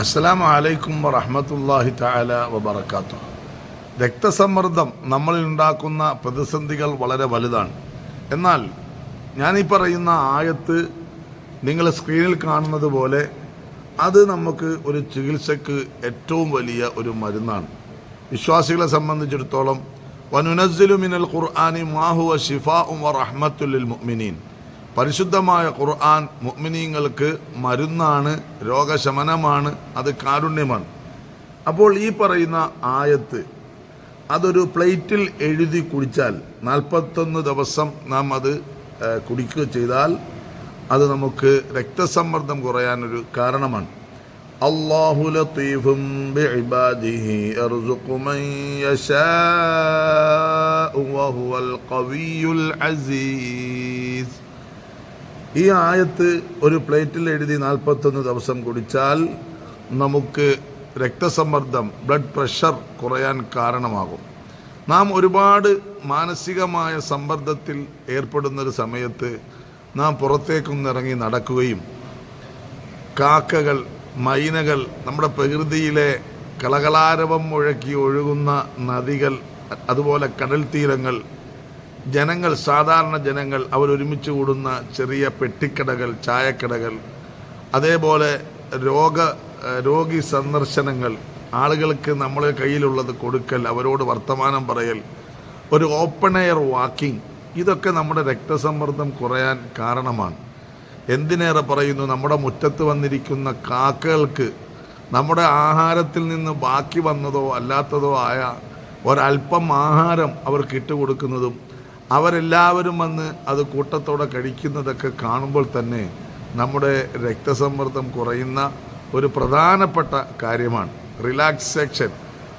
അസ്സലാമു അലൈക്കും വറഹമത്തല്ലാഹി താല വബർക്കാത്തു രക്തസമ്മർദ്ദം നമ്മളിൽ ഉണ്ടാക്കുന്ന പ്രതിസന്ധികൾ വളരെ വലുതാണ്. എന്നാൽ ഞാനീ പറയുന്ന ആയത്ത് നിങ്ങൾ സ്ക്രീനിൽ കാണുന്നത് പോലെ അത് നമുക്ക് ഒരു ചികിത്സക്ക് ഏറ്റവും വലിയ ഒരു മരുന്നാണ്. വിശ്വാസികളെ സംബന്ധിച്ചിടത്തോളം വനുനസ്സിലു മിനൽ ഖുർആാനി മാഹുവ ഷിഫാ ഉം റഹ്മത്തുല്ലിൽ മുഅ്മിനീൻ. പരിശുദ്ധമായ ഖുർആൻ മുഅ്മിനീങ്ങൾക്ക് മരുന്നാണ് രോഗശമനമാണ് അത് കാരുണ്യമാണ്. അപ്പോൾ ഈ പറയുന്ന ആയത്ത് അതൊരു പ്ലേറ്റിൽ എഴുതി കുടിച്ചാൽ നാൽപ്പത്തൊന്ന് ദിവസം നാം അത് കുടിക്കുക ചെയ്താൽ അത് നമുക്ക് രക്തസമ്മർദ്ദം കുറയാനൊരു കാരണമാണ്. അള്ളാഹു ലത്തീഫും അസീസ് ഈ ആയത്ത് ഒരു പ്ലേറ്റിൽ എഴുതി നാൽപ്പത്തൊന്ന് ദിവസം കുടിച്ചാൽ നമുക്ക് രക്തസമ്മർദ്ദം ബ്ലഡ് പ്രഷർ കുറയാൻ കാരണമാകും. നാം ഒരുപാട് മാനസികമായ സമ്മർദ്ദത്തിൽ ഏർപ്പെടുന്നൊരു സമയത്ത് നാം പുറത്തേക്കൊന്നിറങ്ങി നടക്കുകയും കാക്കകൾ മൈനകൾ നമ്മുടെ പ്രകൃതിയിലെ കളകളാരവം മുഴക്കി ഒഴുകുന്ന നദികൾ അതുപോലെ കടൽ തീരങ്ങൾ ജനങ്ങൾ സാധാരണ ജനങ്ങൾ അവരൊരുമിച്ച് കൂടുന്ന ചെറിയ പെട്ടിക്കടകൾ ചായക്കടകൾ അതേപോലെ രോഗ രോഗി സന്ദർശനങ്ങൾ ആളുകൾക്ക് നമ്മളെ കയ്യിലുള്ളത് കൊടുക്കൽ അവരോട് വർത്തമാനം പറയൽ ഒരു ഓപ്പൺ എയർ വാക്കിംഗ് ഇതൊക്കെ നമ്മുടെ രക്തസമ്മർദ്ദം കുറയാൻ കാരണമാണ്. എന്തിനേറെ പറയുന്നു നമ്മുടെ മുറ്റത്ത് വന്നിരിക്കുന്ന കാക്കകൾക്ക് നമ്മുടെ ആഹാരത്തിൽ നിന്ന് ബാക്കി വന്നതോ അല്ലാത്തതോ ആയ ഒരല്പം ആഹാരം അവർക്ക് ഇട്ടുകൊടുക്കുന്നതും അവരെല്ലാവരും വന്ന് അത് കൂട്ടത്തോടെ കഴിക്കുന്നതൊക്കെ കാണുമ്പോൾ തന്നെ നമ്മുടെ രക്തസമ്മർദ്ദം കുറയുന്ന ഒരു പ്രധാനപ്പെട്ട കാര്യമാണ്. റിലാക്സേഷൻ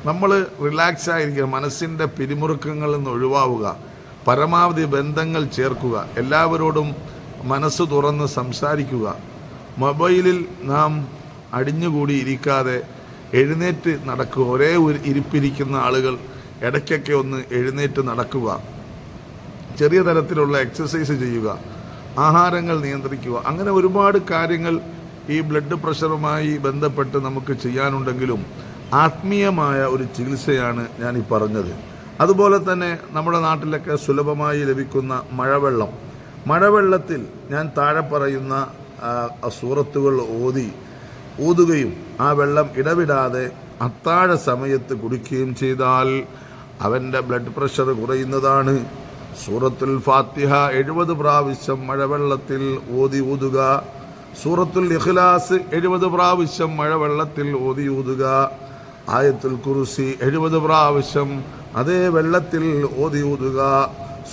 നമ്മൾ റിലാക്സ് ആയിരിക്കുക മനസ്സിന്റെ പിരിമുറുക്കങ്ങളിൽ നിന്ന് ഒഴിവാവുക. പരമാവധി ബന്ധങ്ങൾ ചേർക്കുക. എല്ലാവരോടും മനസ്സ് തുറന്ന് സംസാരിക്കുക. മൊബൈലിൽ നാം അടിഞ്ഞുകൂടി ഇരിക്കാതെ എഴുന്നേറ്റ് നടക്കുക. ഒരേ ഒരു ഇരിപ്പിരിക്കുന്ന ആളുകൾ ഇടയ്ക്കൊക്കെ ഒന്ന് എഴുന്നേറ്റ് നടക്കുക. ചെറിയ തരത്തിലുള്ള എക്സസൈസ് ചെയ്യുക ആഹാരങ്ങൾ നിയന്ത്രിക്കുക അങ്ങനെ ഒരുപാട് കാര്യങ്ങൾ ഈ ബ്ലഡ് പ്രഷറുമായി ബന്ധപ്പെട്ട് നമുക്ക് ചെയ്യാനുണ്ടെങ്കിലും ആത്മീയമായ ഒരു ചികിത്സയാണ് ഞാൻ ഈ പറഞ്ഞത്. അതുപോലെ തന്നെ നമ്മുടെ നാട്ടിലൊക്കെ സുലഭമായി ലഭിക്കുന്ന മഴവെള്ളം. മഴവെള്ളത്തിൽ ഞാൻ താഴെ പറയുന്ന സൂറത്തുകൾ ഓതി ഊതുകയും ആ വെള്ളം ഇടവിടാതെ അത്താഴ സമയത്ത് കുടിക്കുകയും ചെയ്താൽ അവന്റെ ബ്ലഡ് പ്രഷർ കുറയുന്നതാണ്. സൂറത്തുൽ ഫാത്തിഹ എഴുപത് പ്രാവശ്യം മഴവെള്ളത്തിൽ ഓതി ഊതുക. സൂറത്തുൽ ഇഖ്ലാസ് എഴുപത് പ്രാവശ്യം മഴവെള്ളത്തിൽ ഓതി ഊതുക. ആയത്തുൽ കുറുസി എഴുപത് പ്രാവശ്യം അതേ വെള്ളത്തിൽ ഓതി ഊതുക.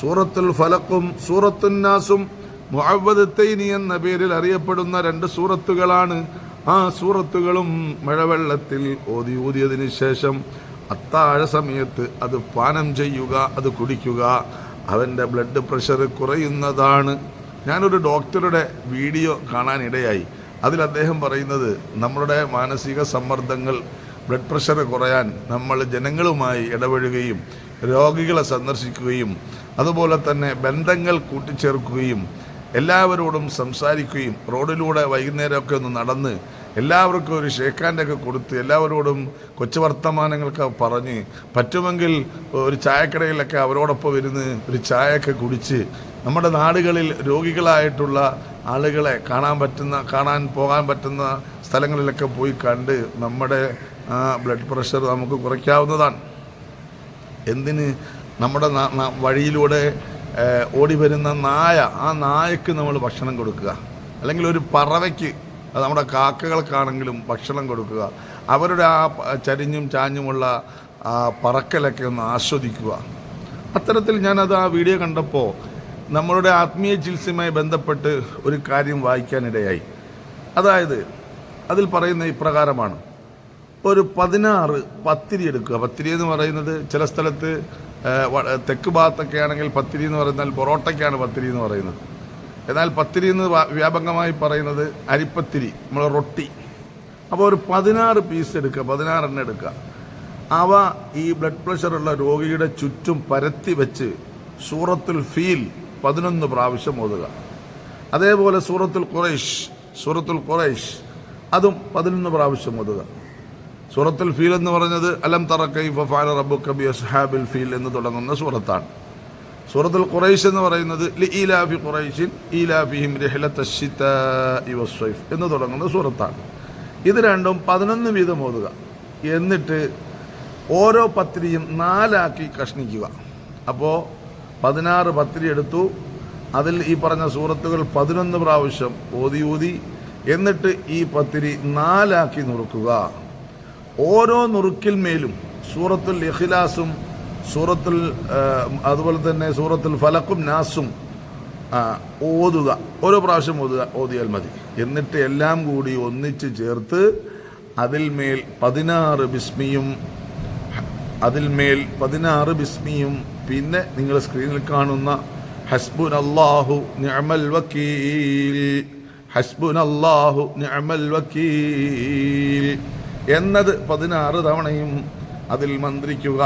സൂറത്തുൽ ഫലക്കും സൂറത്തുൻ നാസും മുഅവ്വദത്തൈനി എന്ന പേരിൽ അറിയപ്പെടുന്ന രണ്ട് സൂറത്തുകളാണ്. ആ സൂറത്തുകളും മഴവെള്ളത്തിൽ ഓതി ഊതിയതിനു ശേഷം അത്താഴ സമയത്ത് അത് പാനം ചെയ്യുക അത് കുടിക്കുക. അവന്റെ ബ്ലഡ് പ്രഷർ കുറയുന്നതാണ്. ഞാനൊരു ഡോക്ടറുടെ വീഡിയോ കാണാനിടയായി. അതിൽ അദ്ദേഹം പറയുന്നത് നമ്മളുടെ മാനസിക സമ്മർദ്ദങ്ങൾ ബ്ലഡ് പ്രഷർ കുറയാൻ നമ്മൾ ജനങ്ങളുമായി ഇടപഴകുകയും രോഗികളെ സന്ദർശിക്കുകയും അതുപോലെ തന്നെ ബന്ധങ്ങൾ കൂട്ടിച്ചേർക്കുകയും എല്ലാവരോടും സംസാരിക്കുകയും റോഡിലൂടെ വൈകുന്നേരമൊക്കെ ഒന്ന് നടന്ന് എല്ലാവർക്കും ഒരു ഷേക്കാന്റെ ഒക്കെ കൊടുത്ത് എല്ലാവരോടും കൊച്ചു വർത്തമാനങ്ങളൊക്കെ പറഞ്ഞ് പറ്റുമെങ്കിൽ ഒരു ചായക്കടയിലൊക്കെ അവരോടൊപ്പം ഇരുന്ന് ഒരു ചായയൊക്കെ കുടിച്ച് നമ്മുടെ നാടുകളിൽ രോഗികളായിട്ടുള്ള ആളുകളെ കാണാൻ പറ്റുന്ന കാണാൻ പോകാൻ പറ്റുന്ന സ്ഥലങ്ങളിലൊക്കെ പോയി കണ്ട് നമ്മുടെ ബ്ലഡ് പ്രഷർ നമുക്ക് കുറയ്ക്കാവുന്നതാണ്. എന്തിന് നമ്മുടെ വഴിയിലൂടെ ഓടി വരുന്ന നായ ആ നായക്ക് നമ്മൾ ഭക്ഷണം കൊടുക്കുക. അല്ലെങ്കിൽ ഒരു പറവയ്ക്ക് അത് നമ്മുടെ കാക്കകൾക്കാണെങ്കിലും ഭക്ഷണം കൊടുക്കുക. അവരുടെ ആ ചരിഞ്ഞും ചാഞ്ഞുമുള്ള പറക്കലൊക്കെ ഒന്ന് ആസ്വദിക്കുക. അത്തരത്തിൽ ഞാനത് ആ വീഡിയോ കണ്ടപ്പോൾ നമ്മളുടെ ആത്മീയ ചികിത്സയുമായി ബന്ധപ്പെട്ട് ഒരു കാര്യം വായിക്കാനിടയായി. അതായത് അതിൽ പറയുന്ന ഇപ്രകാരമാണ്. ഒരു പതിനാറ് പത്തിരി എടുക്കുക. പത്തിരി എന്ന് പറയുന്നത് ചില സ്ഥലത്ത് തെക്ക് ഭാഗത്തൊക്കെ ആണെങ്കിൽ പത്തിരി എന്ന് പറയുന്നാൽ പൊറോട്ടയ്ക്കാണ് പത്തിരി എന്ന് പറയുന്നത്. എന്നാൽ പത്തിരി എന്ന് വ്യാപകമായി പറയുന്നത് അരിപ്പത്തിരി നമ്മൾ റൊട്ടി. അപ്പോൾ ഒരു പതിനാറ് പീസ് എടുക്കുക പതിനാറെണ്ണം എടുക്കുക. അവ ഈ ബ്ലഡ് പ്രഷറുള്ള രോഗിയുടെ ചുറ്റും പരത്തി വെച്ച് സൂറത്തുൽ ഫീൽ പതിനൊന്ന് പ്രാവശ്യം ഓതുക. അതേപോലെ സൂറത്തുൽ ഖുറൈഷ് സൂറത്തുൽ ഖുറൈഷ് അതും പതിനൊന്ന് പ്രാവശ്യം ഓതുക. സൂറത്തുൽ ഫീൽ എന്ന് പറഞ്ഞത് അലം തറ കൈഫ ഫഅല റബ്ബുക ബി അസ്ഹാബിൽ ഫീൽ എന്ന് തുടങ്ങുന്ന സൂറത്താണ്. സൂറത്തുൽ ഖുറൈഷ് എന്ന് പറയുന്നത് ലി ഖുറൈഷിൻ ഇലാഫിഹിം വസ്സൈഫ് എന്ന് തുടങ്ങുന്ന സൂറത്താണ്. ഇത് രണ്ടും പതിനൊന്ന് വീതം ഓതുക. എന്നിട്ട് ഓരോ പത്തിരിയും നാലാക്കി കഷ്ണിക്കുക. അപ്പോൾ പതിനാറ് പത്തിരി എടുത്തു. അതിൽ ഈ പറഞ്ഞ സൂറത്തുകൾ പതിനൊന്ന് പ്രാവശ്യം ഓതി ഊതി. എന്നിട്ട് ഈ പത്തിരി നാലാക്കി നുറുക്കുക. ഓരോ നുറുക്കിൽ മേലും സൂറത്തുൽ ഇഖ്ലാസും സൂറത്തുൽ അതുപോലെ തന്നെ സൂറത്തിൽ ഫലക്കും നാസും ഓതുക. ഓരോ പ്രാവശ്യം ഓതുക ഓതിയാൽ മതി. എന്നിട്ട് എല്ലാം കൂടി ഒന്നിച്ച് ചേർത്ത് അതിൽ മേൽ പതിനാറ് ബിസ്മിയും അതിൽ മേൽ പതിനാറ് ബിസ്മിയും പിന്നെ നിങ്ങൾ സ്ക്രീനിൽ കാണുന്ന ഹസ്ബുൻ അള്ളാഹു ഞമൽ വക്കീൽ ഹസ്ബുൻ അള്ളാഹു ഞമൽ വക്കീൽ എന്നത് പതിനാറ് തവണയും അതിൽ മന്ത്രിക്കുക.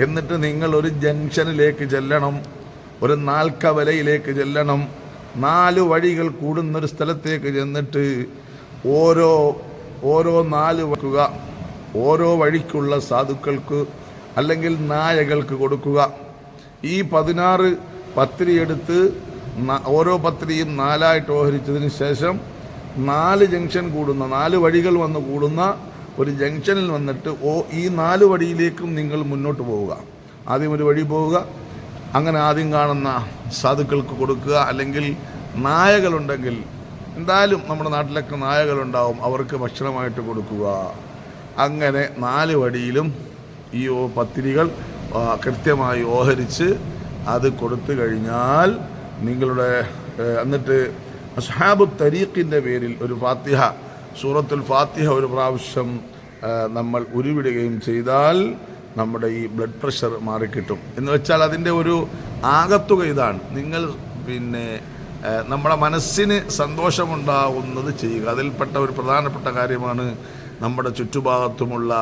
എന്നിട്ട് നിങ്ങൾ ഒരു ജംഗ്ഷനിലേക്ക് ചെല്ലണം ഒരു നാൽക്കവലയിലേക്ക് ചെല്ലണം നാല് വഴികൾ കൂടുന്നൊരു സ്ഥലത്തേക്ക് ചെന്നിട്ട് ഓരോ ഓരോ നാല് വയ്ക്കുക ഓരോ വഴിക്കുള്ള സാധുക്കൾക്ക് അല്ലെങ്കിൽ നായകൾക്ക് കൊടുക്കുക. ഈ പതിനാറ് പത്രിയെടുത്ത് ഓരോ പത്രിയും നാലായിട്ട് ഓഹരിച്ചതിന് ശേഷം നാല് ജംഗ്ഷൻ കൂടുന്ന നാല് വഴികൾ വന്ന് കൂടുന്ന ഒരു ജംഗ്ഷനിൽ വന്നിട്ട് ഓ ഈ നാല് വഴിയിലേക്കും നിങ്ങൾ മുന്നോട്ട് പോവുക. ആദ്യം ഒരു വഴി പോവുക. അങ്ങനെ ആദ്യം കാണുന്ന സാധുക്കൾക്ക് കൊടുക്കുക. അല്ലെങ്കിൽ നായകളുണ്ടെങ്കിൽ എന്തായാലും നമ്മുടെ നാട്ടിലൊക്കെ നായകളുണ്ടാവും. അവർക്ക് ഭക്ഷണമായിട്ട് കൊടുക്കുക. അങ്ങനെ നാല് വടിയിലും ഈ പത്തിരികൾ കൃത്യമായി ഓഹരിച്ച് അത് കൊടുത്തു കഴിഞ്ഞാൽ നിങ്ങളുടെ എന്നിട്ട് അസ്ഹാബു തരീഖിന്റെ പേരിൽ ഒരു ഫാത്തിഹ സൂറത്തുൽ ഫാത്തിഹ ഒരു പ്രാവശ്യം നമ്മൾ ഉരുവിടുകയും ചെയ്താൽ നമ്മുടെ ഈ ബ്ലഡ് പ്രഷർ മാറിക്കിട്ടും. എന്ന് വെച്ചാൽ അതിന്റെ ഒരു ആകത്തുക ഇതാണ്. നിങ്ങൾ പിന്നെ നമ്മുടെ മനസ്സിന് സന്തോഷമുണ്ടാവുന്നത് ചെയ്യുക. അതിൽപ്പെട്ട ഒരു പ്രധാനപ്പെട്ട കാര്യമാണ് നമ്മുടെ ചുറ്റുഭാഗത്തുമുള്ള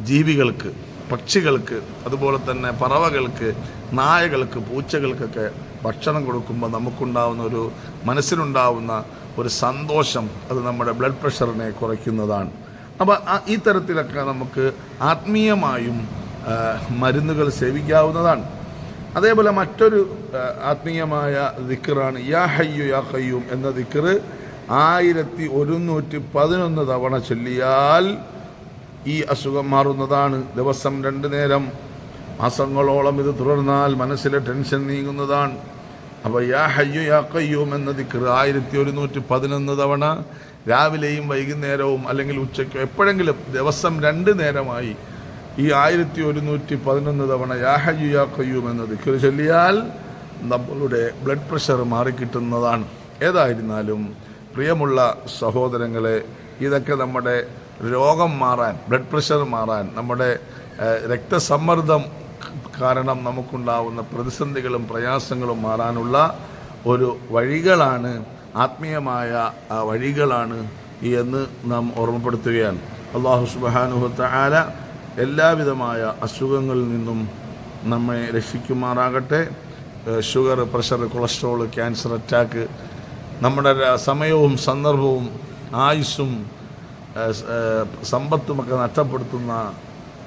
ജീവികൾക്ക് പക്ഷികൾക്ക് അതുപോലെ തന്നെ പറവകൾക്ക് നായകൾക്ക് പൂച്ചകൾക്കൊക്കെ ഭക്ഷണം കൊടുക്കുമ്പോൾ നമുക്കുണ്ടാവുന്ന ഒരു മനസ്സിനുണ്ടാവുന്ന ഒരു സന്തോഷം അത് നമ്മുടെ ബ്ലഡ് പ്രഷറിനെ കുറയ്ക്കുന്നതാണ്. അപ്പോൾ ഈ തരത്തിലൊക്കെ നമുക്ക് ആത്മീയമായും മരുന്നുകൾ സേവിക്കാവുന്നതാണ്. അതേപോലെ മറ്റൊരു ആത്മീയമായ ദിക്കറാണ് യാ ഹയ്യു യാ ഹയ്യൂം എന്ന ദിക്കറ് ആയിരത്തി ഒരുന്നൂറ്റി പതിനൊന്ന് തവണ ചൊല്ലിയാൽ ഈ അസുഖം മാറുന്നതാണ്. ദിവസം രണ്ട് നേരം മാസങ്ങളോളം ഇത് തുടർന്നാൽ മനസ്സിലെ ടെൻഷൻ നീങ്ങുന്നതാണ്. അപ്പോൾ യാ ഹയ്യു യാ കയ്യൂം എന്ന ദിക്ർ ആയിരത്തി ഒരുന്നൂറ്റി പതിനൊന്ന് തവണ രാവിലെയും വൈകുന്നേരവും അല്ലെങ്കിൽ ഉച്ചയ്ക്കോ എപ്പോഴെങ്കിലും ദിവസം രണ്ട് നേരമായി ഈ ആയിരത്തി ഒരുന്നൂറ്റി പതിനൊന്ന് തവണ യാ ഹയ്യു യാ കയ്യൂം എന്ന ദിക്ർ ചൊല്ലിയാൽ നമ്മളുടെ ബ്ലഡ് പ്രഷർ മാറിക്കിട്ടുന്നതാണ്. ഏതായിരുന്നാലും പ്രിയമുള്ള സഹോദരങ്ങളെ ഇതൊക്കെ നമ്മുടെ രോഗം മാറാൻ ബ്ലഡ് പ്രഷർ മാറാൻ നമ്മുടെ രക്തസമ്മർദ്ദം കാരണം നമുക്കുണ്ടാവുന്ന പ്രതിസന്ധികളും പ്രയാസങ്ങളും മാറാനുള്ള ഒരു വഴികളാണ് ആത്മീയമായ വഴികളാണ് എന്ന് നാം ഓർമ്മപ്പെടുത്തുകയാണ്. അള്ളാഹു സുബാനുഹത്ത ആല എല്ലാവിധമായ അസുഖങ്ങളിൽ നിന്നും നമ്മെ രക്ഷിക്കുമാറാകട്ടെ. Sugar pressure cholesterol cancer attack നമ്മുടെ സമയവും സന്ദർഭവും ആയുസ്സും സമ്പത്തുമൊക്കെ നഷ്ടപ്പെടുത്തുന്ന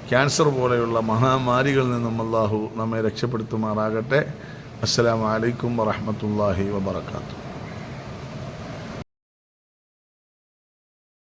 ക്യാൻസർ പോലെയുള്ള മഹാമാരികളിൽ നിന്നും അള്ളാഹു നമ്മെ രക്ഷപ്പെടുത്തുമാറാകട്ടെ. അസ്സാം വലൈക്കും വറഹ്മത്തുള്ളാഹി വബറകാതുഹു.